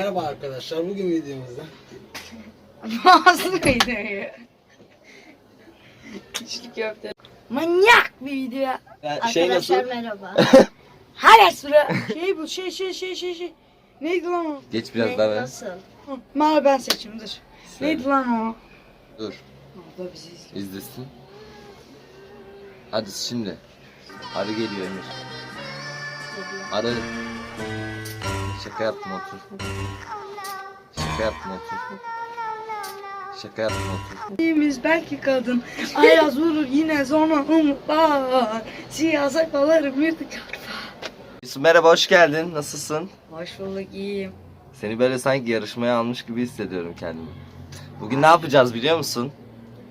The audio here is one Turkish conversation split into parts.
Merhaba arkadaşlar. Bugün videomuzda Nasıl videoyu? İçli köfte. Manyak bir video. ya. şey Arkadaşlar merhaba. Hala sıra. Şey bu şey şey şey şey şey. Neydi lan o? Geç biraz Ne, daha ver. Nasıl? Hı, Mal ben seçeyim dur. Neydi lan o? Dur. Abla bizi izliyor. izlesin. Hadi şimdi. Arı geliyor Emir. Arı. Şaka yaptım otur. Şaka yaptım otur. Şaka yaptım otur. Biz belki kadın Ayaz vurur yine sonra umutlar Siyah sakallarım yırtık Yusuf merhaba hoş geldin. Nasılsın? Hoş bulduk iyiyim Seni böyle sanki yarışmaya almış gibi hissediyorum kendimi. Bugün ne yapacağız biliyor musun?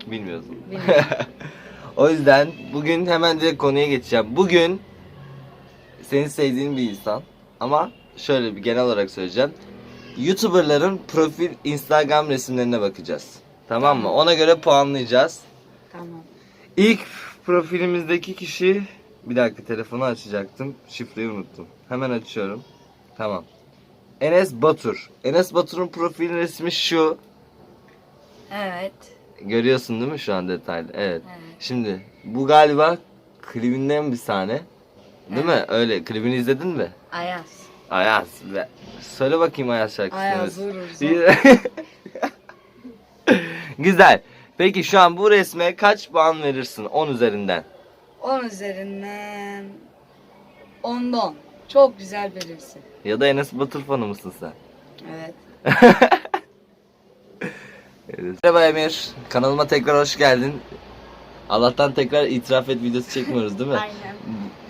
Bilmiyorsun. O yüzden bugün hemen direkt konuya geçeceğim. Bugün seni sevdiğin bir insan ama şöyle bir genel olarak söyleyeceğim. YouTuber'ların profil Instagram resimlerine bakacağız. Tamam mı? Ona göre puanlayacağız. Tamam İlk profilimizdeki kişi bir dakika telefonu açacaktım. Şifreyi unuttum. Hemen açıyorum. Tamam. Enes Batur. Enes Batur'un profil resmi şu. Evet Görüyorsun değil mi şu an detaylı? Evet. Evet. Şimdi bu galiba klibinden bir sahne. Değil mi? Öyle. Klibini izledin mi? Ayaz Ayaz. Be. Söyle bakayım Ayaz şarkısını. Ayaz vurur Güzel. Peki şu an bu resme kaç puan verirsin 10 üzerinden? 10 üzerinden 10'da 10 Çok güzel bir resim Ya da Enes Batur fanı mısın sen? Evet Merhaba Emir. Kanalıma tekrar hoş geldin. Allah'tan tekrar itiraf et videosu çekmiyoruz değil mi? Aynen.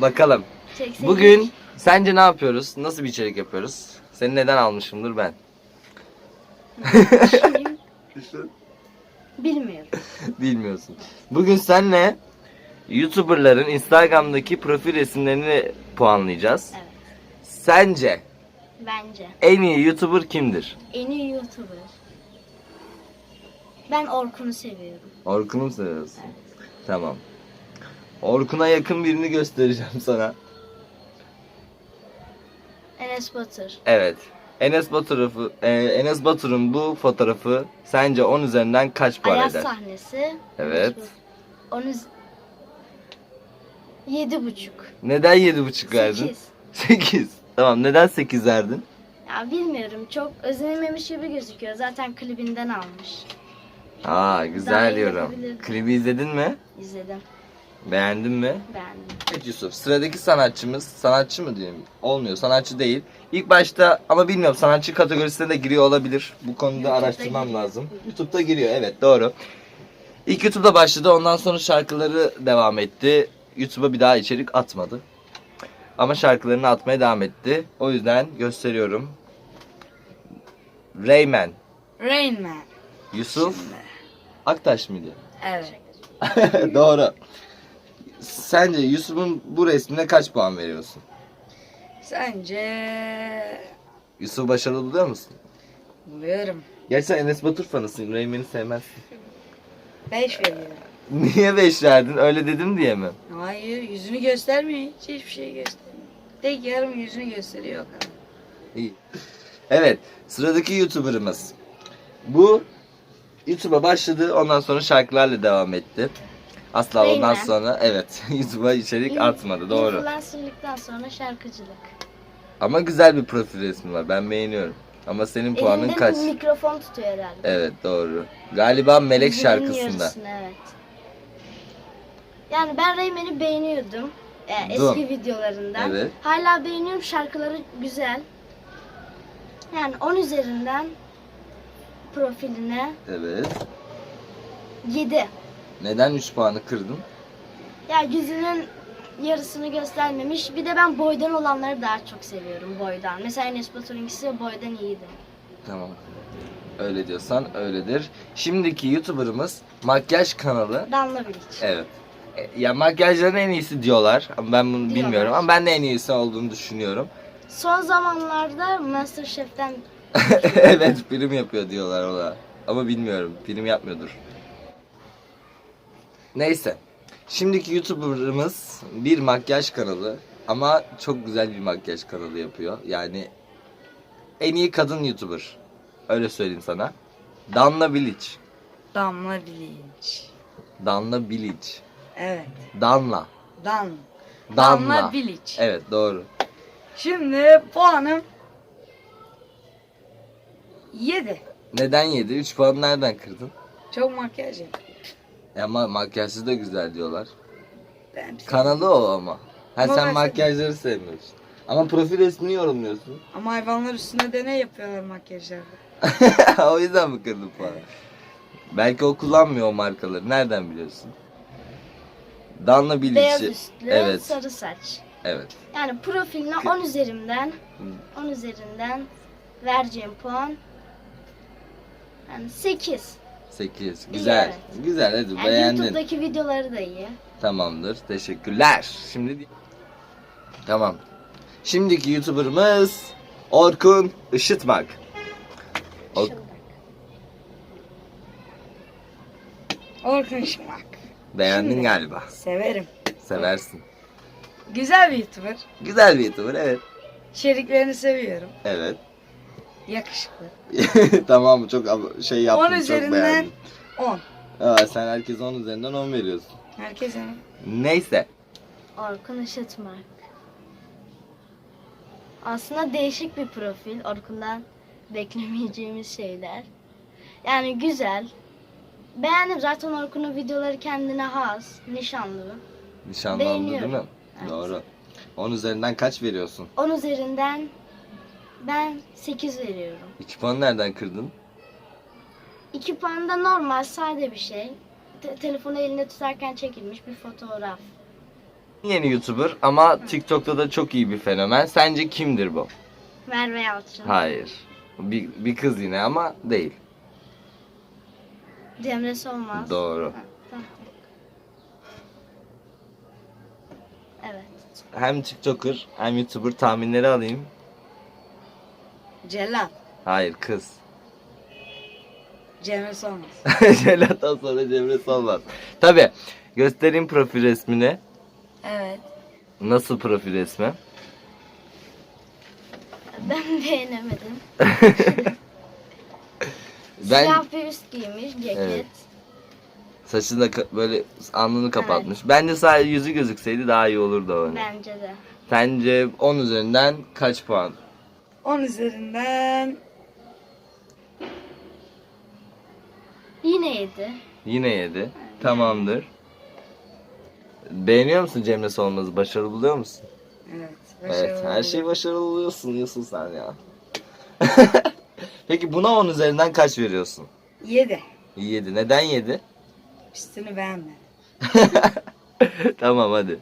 Bakalım. Çekseydik. Bugün sence ne yapıyoruz? Nasıl bir içerik yapıyoruz? Seni neden almışımdır ben? Bilmiyorum. Bilmiyorsun. Bugün senle YouTuber'ların Instagram'daki profil resimlerini puanlayacağız. Evet. Sence Bence. en iyi YouTuber kimdir? En iyi YouTuber. Ben Orkun'u seviyorum. Orkun'u mu seviyorsun? Tamam. Orkun'a yakın birini göstereceğim sana. Enes Batur. Evet. Enes Batur'u e, Enes Batur'un bu fotoğrafı sence 10 üzerinden kaç puan Ayaz eder? sahnesi. Evet. Onun yedi buçuk. Neden 7,5 verdin? Sekiz. 8. Tamam neden 8 verdin? Ya bilmiyorum çok özenilmemiş gibi gözüküyor. Zaten klibinden almış. Aa Daha güzel iyi diyorum. yapabilirdim. Klibi izledin mi? İzledim. Beğendin mi? Beğendim. Evet Yusuf sıradaki sanatçımız sanatçı mı diyeyim? Olmuyor sanatçı değil. İlk başta ama bilmiyorum sanatçı kategorisine de giriyor olabilir. Bu konuda YouTube'da araştırmam giriyor. lazım. YouTube'da giriyor evet doğru. İlk YouTube'da başladı ondan sonra şarkıları devam etti. YouTube'a bir daha içerik atmadı. Ama şarkılarını atmaya devam etti. O yüzden gösteriyorum. Rayman. Rain Man Yusuf Aktaş mıydı? Evet Doğru. Sence Yusuf'un bu resmine kaç puan veriyorsun? Sence Yusuf başarılı buluyor musun? Buluyorum Gerçi sen Enes Batur fanısın. Rayman'i sevmezsin. 5 veriyorum Niye 5 verdin? Öyle dedim diye mi? Hayır yüzünü göstermiyor hiç hiçbir şey göstermiyor Tek yarım yüzünü gösteriyor o kadar İyi. Evet. Sıradaki YouTuber'ımız. Bu YouTube'a başladı. Ondan sonra şarkılarla devam etti. Asla ondan Rayman. sonra evet YouTube'a içerik atmadı. Doğru. Influencerlıktan sonra şarkıcılık. Ama güzel bir profil resmi var. Ben beğeniyorum. Ama senin puanın Elinde kaç? mikrofon tutuyor herhalde. Evet doğru. Galiba Melek şarkısında. evet. Yani ben Rayman'i beğeniyordum. Ee, Dur. eski videolarından. Evet. Hala beğeniyorum. Şarkıları güzel. Yani 10 üzerinden profiline Evet. 7. Neden 3 puanı kırdın? Ya yüzünün yarısını göstermemiş. Bir de ben boydan olanları daha çok seviyorum boydan. Mesela Enes Batur'unkisi boydan iyiydi. Tamam. Öyle diyorsan öyledir. Şimdiki YouTuber'ımız makyaj kanalı. Danla Bilic. Evet. E, Ya makyajların en iyisi diyorlar. Ama ben bunu Diyorlar. bilmiyorum ama ben de en iyisi olduğunu düşünüyorum. Son zamanlarda Masterchef'ten evet, prim yapıyor diyorlar ona. Ama bilmiyorum. Prim yapmıyordur. Neyse. Şimdiki YouTuber'ımız bir makyaj kanalı ama çok güzel bir makyaj kanalı yapıyor. Yani en iyi kadın YouTuber. Öyle söyleyeyim sana. Danla Bilic. Damla Bilinç. Danla Bilic. Evet. Danla. Dan. Danla. Damla Bilic. Evet doğru. Şimdi puanım 7. Neden 7? 3 puan nereden kırdın? Çok makyaj yaptım. E Ama makyajsız da güzel diyorlar. Ben Kanalı o ama. Ha Ama sen ben makyajları sevmiyorsun. Ama profil resmini yorumluyorsun. Ama hayvanlar üstüne deney yapıyorlar makyajlarda. o yüzden mi kırdın puanı? Belki o kullanmıyor o markaları. Nereden biliyorsun? Danla Bilic'i. Beyaz üstlü, Evet. sarı saç. Evet. Yani profiline 10 üzerimden 10 üzerinden vereceğim puan yani 8. 8. Güzel. evet. Güzel hadi Yani beğendin. YouTube'daki videoları da iyi. Tamamdır. Teşekkürler. Şimdi Tamam. Şimdiki YouTuber'ımız Orkun Işıtmak. O- Şıldak. Orkun Şımak. Beğendin Şimdi- galiba. Severim. Seversin. Güzel bir YouTuber. Güzel bir YouTuber evet. İçeriklerini seviyorum. Evet. Yakışıklı. tamam çok şey yaptın 10 çok üzerinden beğendim. 10. Aa, sen herkese 10 üzerinden 10 veriyorsun. Herkese. Neyse. Orkun Işıtmak. Aslında değişik bir profil. Orkun'dan beklemeyeceğimiz şeyler. Yani güzel. Beğendim zaten Orkun'un videoları kendine has. Nişanlı. Nişanlı oldu değil mi? Beğeniyorum. Evet. Doğru. 10 üzerinden kaç veriyorsun? 10 üzerinden ben 8 veriyorum. 2 puan nereden kırdın? 2 puan da normal sade bir şey. Te- telefonu elinde tutarken çekilmiş bir fotoğraf. Yeni YouTuber ama TikTok'ta da çok iyi bir fenomen. Sence kimdir bu? Merve Yalçın. Hayır. Bir, bir kız yine ama değil. Cemre Solmaz. Doğru. Ha, tamam. Evet. Hem TikToker hem YouTuber tahminleri alayım. Celal. Hayır kız. Cemre Solmaz. Celat'tan sonra Cemre Solmaz. Tabi göstereyim profil resmini. Evet. Nasıl profil resmi? Ben beğenemedim. Ben Siyah bir üst giymiş, ceket. Evet. saçını da böyle alnını kapatmış. Bence sadece yüzü gözükseydi daha iyi olurdu o. Bence de. Sence 10 üzerinden kaç puan? 10 üzerinden Yine yedi. Yine 7. Tamamdır. Beğeniyor musun Cemre Solmaz'ı? Başarılı buluyor musun? evet. Evet, her şey başarılı buluyorsun Yusuf sen ya. Peki buna 10 üzerinden kaç veriyorsun? 7. 7. Neden 7? Üstünü beğenmedim. tamam hadi.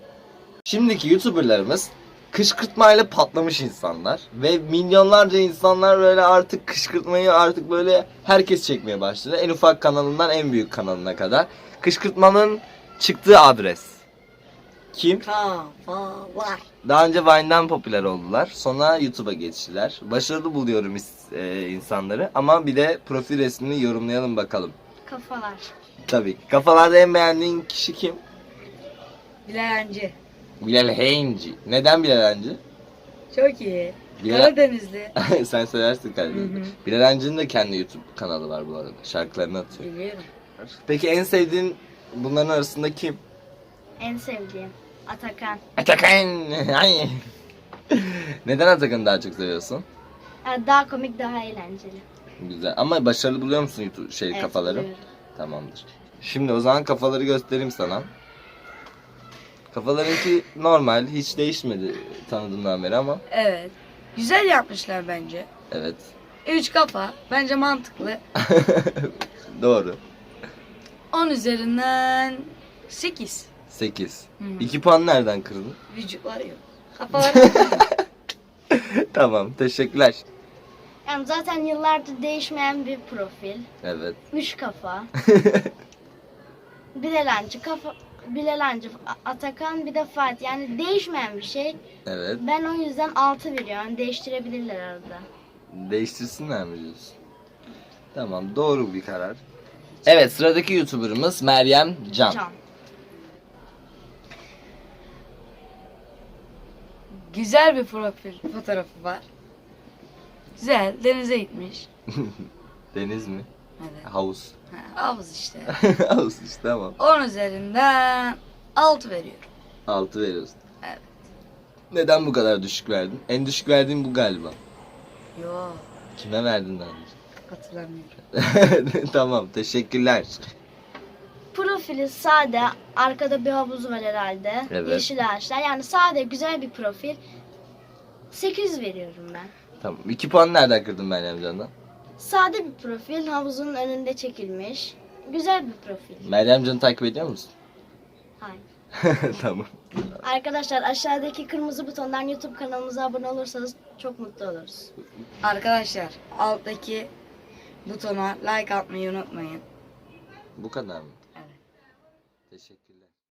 Şimdiki YouTuber'larımız kışkırtmayla patlamış insanlar ve milyonlarca insanlar böyle artık kışkırtmayı artık böyle herkes çekmeye başladı. En ufak kanalından en büyük kanalına kadar. Kışkırtmanın çıktığı adres. Kim? Kafalar. Daha önce Vine'dan popüler oldular. Sonra YouTube'a geçtiler. Başarılı buluyorum e, insanları ama bir de profil resmini yorumlayalım bakalım. Kafalar. Tabii. Kafalarda en beğendiğin kişi kim? Bilal Hancı. Bilal Hancı. Neden Bilal Hancı? Çok iyi. Bilal... Karadenizli. Sen seversin kardeşim. Hı hı. Bilal Hancı'nın da kendi YouTube kanalı var bu arada. Şarkılarını atıyor. Biliyorum. Peki en sevdiğin bunların arasında kim? En sevdiğim. Atakan. Atakan. Ay. Neden Atakan'ı daha çok seviyorsun? Yani daha komik, daha eğlenceli. Güzel. Ama başarılı buluyor musun YouTube şey Evet, kafaları? buluyorum. Tamamdır. Şimdi o zaman kafaları göstereyim sana. Kafalarınki normal, hiç değişmedi tanıdığımdan beri ama Evet. Güzel yapmışlar bence. evet. 3 kafa. Bence mantıklı. Doğru. 10 üzerinden 8. 8. Hı. 2 puan nereden kırdın? Vücutları yok. Kafaları tamam, teşekkürler. Yani zaten yıllardır değişmeyen bir profil. Evet. Üç kafa. Bilal Hancı, kafa, Bilal Hancı, Atakan bir de Fatih. Yani değişmeyen bir şey. Evet. Ben o yüzden 6 veriyorum. Yani değiştirebilirler arada. Değiştirsinler mi diyorsun? Tamam, doğru bir karar. Evet, sıradaki YouTuber'ımız Meryem Can. Can. güzel bir profil fotoğrafı var. Güzel. Denize gitmiş. Deniz mi? Evet. Havuz. Ha, havuz işte. Havuz işte tamam. 10 üzerinden 6 veriyorum. 6 veriyorsun. Evet. Neden bu kadar düşük verdin? En düşük verdiğin bu galiba. Yo Kime verdin daha önce? hatırlamıyorum. tamam teşekkürler. Profili sade, arkada bir havuz var herhalde. Evet. Yeşil ağaçlar. Yani sade, güzel bir profil. 8 veriyorum ben. Tamam. 2 puan nereden kırdın Meryem Can'dan? Sade bir profil, havuzun önünde çekilmiş. Güzel bir profil. Meryem Can'ı takip ediyor musun? Hayır. tamam. Arkadaşlar aşağıdaki kırmızı butondan YouTube kanalımıza abone olursanız çok mutlu oluruz. Arkadaşlar alttaki butona like atmayı unutmayın. Bu kadar mı? Evet. Teşekkür.